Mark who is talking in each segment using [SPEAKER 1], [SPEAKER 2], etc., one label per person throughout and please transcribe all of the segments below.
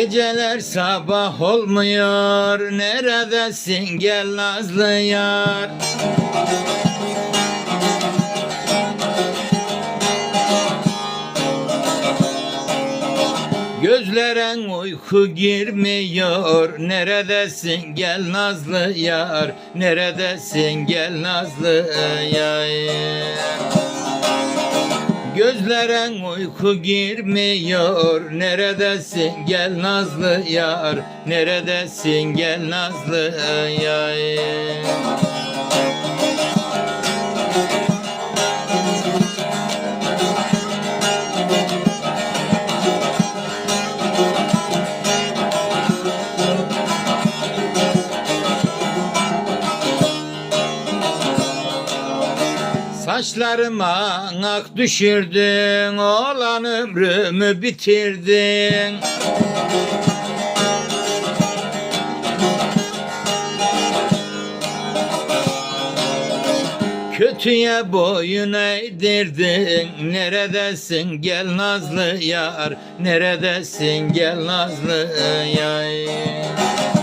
[SPEAKER 1] Geceler sabah olmuyor Neredesin gel nazlı yar? Gözleren uyku girmiyor Neredesin gel nazlı yar? Neredesin gel nazlı yar Gözleren uyku girmiyor. Neredesin? Gel nazlı yar. Neredesin? Gel nazlı yar Saçlarıma ak düşürdün Olan ömrümü bitirdin. Kötüye boyun eğdirdin Neredesin gel nazlı yar Neredesin gel nazlı yar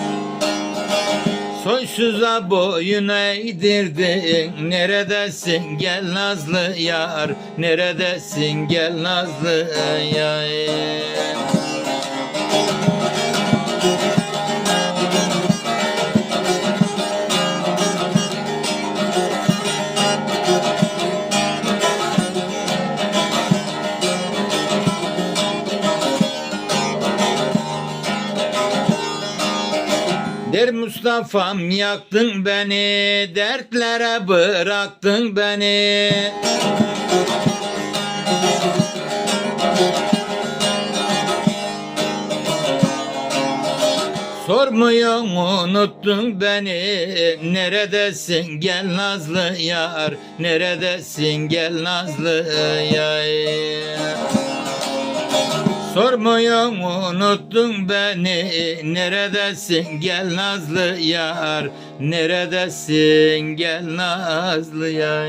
[SPEAKER 1] Soysuza boyun eğdirdin Neredesin? Gel nazlı yar. Neredesin? Gel nazlı yar Der Mustafa'm yaktın beni Dertlere bıraktın beni. Sormuyor unuttun beni. Neredesin? Gel nazlı yar. Neredesin? Gel nazlı yar Sormuyor unuttun beni. Neredesin? Gel nazlı yar. Neredesin? Gel nazlı yar